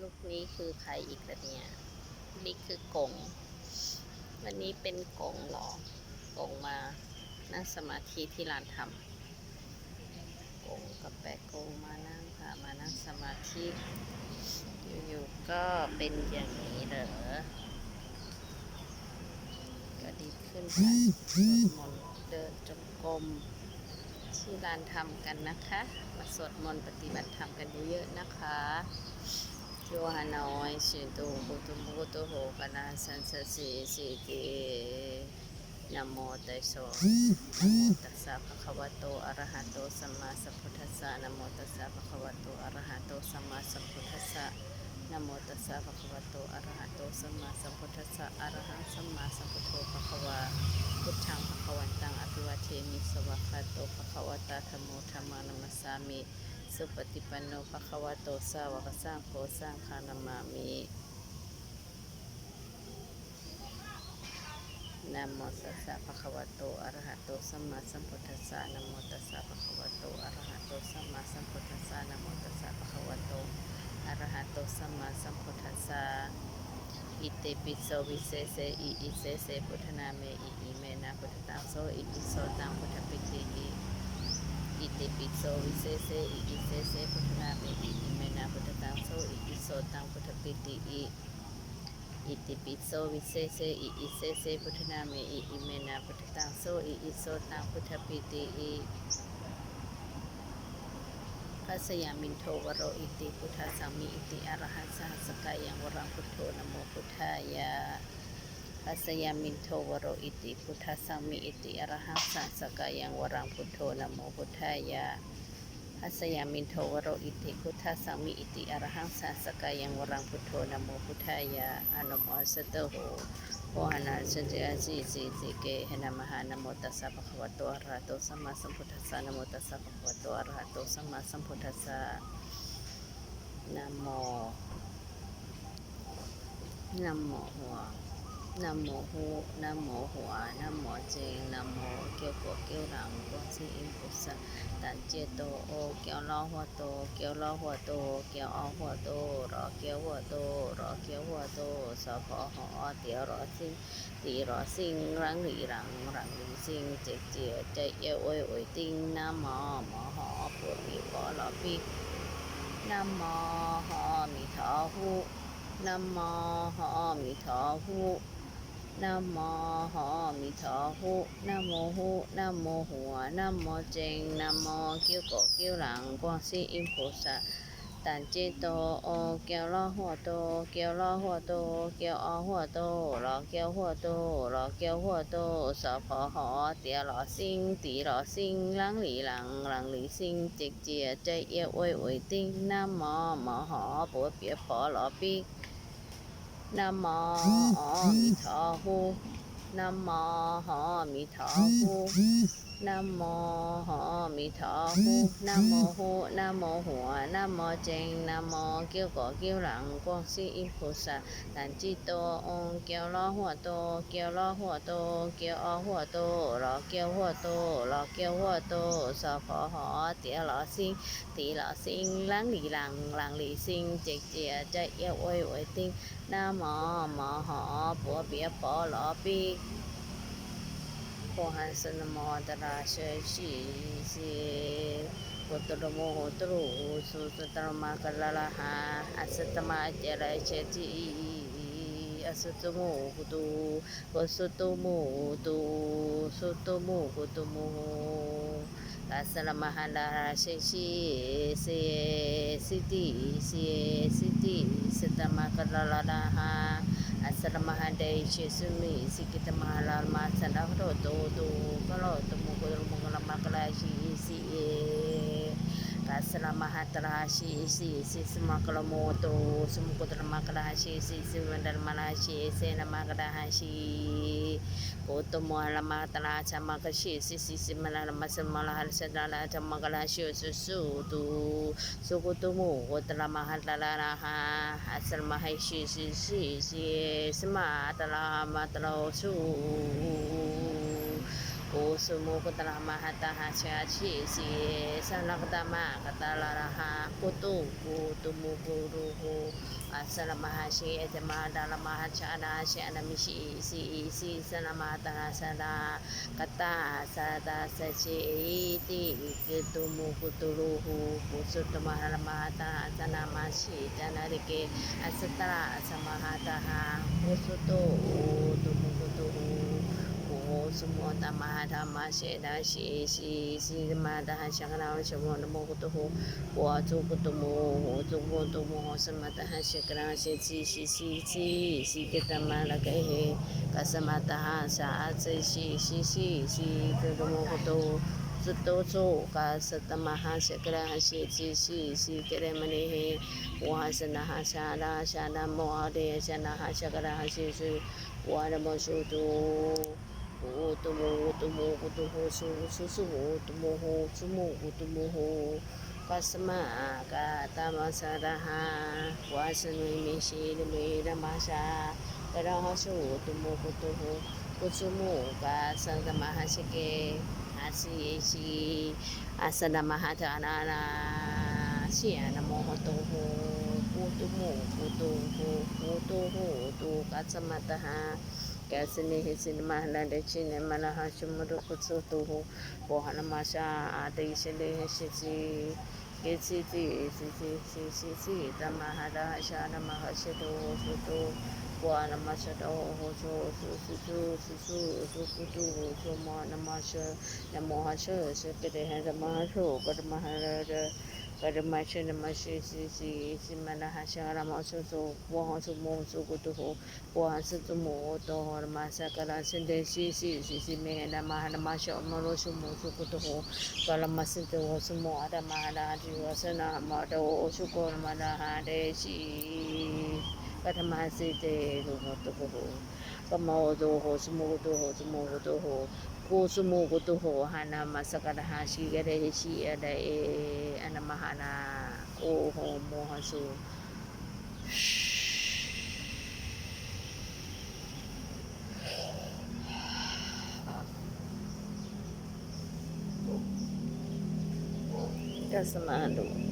ลูกนี้คือใครอีกละเนี่ยนี่คือกงวันนี้เป็นกงหรอกงมานั่งสมาธิที่ร้านทำกงกับแปะกงมานั่งค่ะมานั่งสมาธิอยู่ๆก็เป็นอย่างนี้เหรอก็ดีขึ้นค่ะสวดมนต์เดินจงกรมที่ร้านทำกันนะคะ มาสวดมนต์ปฏิบัติธรรมกันเยอะๆนะคะ โยฮานอยสิตุบุตุมุตุโหกนาสันสสีสีตินโมตัสสะนะโมตัสสะภะคะวะโตอะระหะโตสัมมาสัมพุทธัสสะนโมตัสสะภะคะวะโตอะระหะโตสัมมาสัมพุทธัสสะนโมตัสสะภะคะวะโตอะระหะโตสัมมาสัมพุทธัสสะอะระหังสัมมาสัมพุทโธภะคะวะพุทธังภคะวันตังอภิวาเทมิสวากขาโตภคะวตาธโมธรรมานัมสสามิ สุปฏิปันโนภคะวะโตสาวกสังโฆสังฆานามามินะโมตัสสะภะคะวะโตอะระหะโตสัมมาสัมพุทธัสสะนะโมตัสสะภะคะวะโตอะระหะโตสัมมาสัมพุทธัสสะนะโมตัสสะภะคะวะโตอะระหะโตสัมมาสัมพุทธัสสะอิเตปิโสวิเศษอิอิเสเสพุทธนาเมอิอิเมนะพุทธตังโสอิติโสตังพุทธปิติ อิติปิโสวิเศษอิอิเสเสพุทธนาเมอิอิเมนะพุทธตังโสอิติโสตังพุทธปิติอิอิติปิโสวิเศษอิอิเสเสพุทธนาเมอิอิเมนะพุทธตังโสอิติโสตังพุทธปิติอิพัสยามินโทวโรอิติพุทธาสามิอิติอรหัสสหัสกายังวรังพุทโธนโมพุทธายา พัสยามินโทวโรอิติ พุทธสามิอิติอรหังสัสกายังวรังพุทโธนโมพุทธายาพัสยามินโทวโรอิติ พุทธสามิอิติอรหังสัสกายังวรังพุทโธนโมพุทธายาอนุโมสตโหโอหนาสัจจาสีสีสีเกหนะมหานโมตัสสะภะคะวะโตอะระหะโตสัมมาสัมพุทธัสสะนโมตัสสะภะคะวะโตอะระหะโตสัมมาสัมพุทธัสสะนะโมนะโมหัว นะโมหูนะโมหัวนะโมเจงนะโมเกี่ยวกัวเกี่ยวหลังกวงซีอิมพุสะตันเจโตโอเกี่ยวล้อหัวโตเกี่ยวล้อหัวโตเกี่ยวเอาหัวโตรอเกี่ยวหัวโตรอเกี่ยวหัวโตสะพอหอเตียวรอซิงตีรอซิงรังหลีรังรังหลีซิงเจเจียใจเอวโอยโอยติงนะมอหมอหอปวดมีปอลอปีนะมอหอมีทอหูนะโมหอมิทอหุ นะโมหอมิทอหุนะโมหุนะโมหัวนะโมเจงนะโมเกี้ยวกอเกี้ยวหลังกวางซีอิมโพสะตันเจโตโอเกียวล้อหัวโตเกียวล้อหัวโตเกียวอหัวโตรอเกียวหัวโตรอเกียวหัวโตสะพอหอเตียหลอซิงตีหลอซิงหลังหลีหลังหลังหลีซิงเจกเจียใจเอียวโอยโอยติ้งนะโมหมอหอปวดเปียปอหลอปีนะโมมิทอหูนะโมมิทอหู นะโมหมิทอหูนะโมหูนะโมหัวนะโมเจงนะโมเกี้ยวก่อเกี้ยวหลังกวงซีอิพุสะตันจิโตองเกี้ยวล้อหัวโต เกี้ยวล้อหัวโต เกี้ยวอหัวโตรอเกี้ยวหัวโตรอเกี้ยวหัวโตสะพอหอเตียหลอซิงตีหลอซิงหลังหลีหลังหลังหลีซิงเจกเจียใจเอียวโอยโอยติงนะหมหมอหอปัวเปียปอหลอปี โคหันสนโมตราเชยชีสีปุตตโมโหตรุสุตต รมากลลหาอัสตมาเจริญเชติอสุมกุตุวสุตโมสุตโมกุตุโมหาลามาสันดาโรตุสุกุตุโมโกตละมะหัตละละหะอัสสลมะให้ชิสิสิสิสมาตละมะตะโลสุโโอกุตรตหาชาชิสีสันลักตมุกุลมุกุรุหุอัสสลมากลาชีสีเอ นามิชิสีสีสั นมหตหาสดากตาสาดาสเชติกุตุมุกุตุรุหุปุสุ โมุกุโอสมตมหาธรรมเสดาสีสีสีมาดาชังราชโมนโมกุตโหปัวจุกุตโมโหจุโมตุโมสมัตหะเชกราเสสีสีสีสีสีกิตมาละกะเฮกัสมัตหะสาเสสีสีสีสีกิตโมกุตุสุตโตโซกัสตมหาเชกราเสสีสีสีกิเรมณีเฮวาสนะหาชาดาชาดาโมอเดชนะหาเชกราเสสีวารมสุตุ โอตโมตโมกุตโหสุสุสุโหตุโมโหสุโมกุตโมโหปัสมากาตามาสารหาวาสนุมิชิลเมรมาชากระหสุตโมกุตโหกุสุโมกาสังกมหาสเกอาสิเอชิอาสดมหาธานานาเสียนโมหตโหกุตโมกุตโหกุตโหตุกัสมัตหา Kazini hisimahaladechine manahashumudukusutuhu bohanamasa adeisheleheshiti gesiti siti sisi sita mahadashana mahashitu masha na hosu susu susu sukutu hosu mohanamasha namohasha shakadehadamahasho de Paramacha Namashi Sisi Simanaha Sharama Soso Wahan Sumo Sukutuho Wahan Sutumo Tohor Masakala Sinde Sisi Sisi Mehena Mahanamasha Omaro Sumo Sukutuho Paramasinto Sumo Adamahana Jiwasana Mato Osukor Manahade Shi Katamasite Luhotuho Kamao Doho Sumo Doho Sumo Doho コもことほ花まさからはしがれしやらえあなまはなおほもはそ kasamahan doon.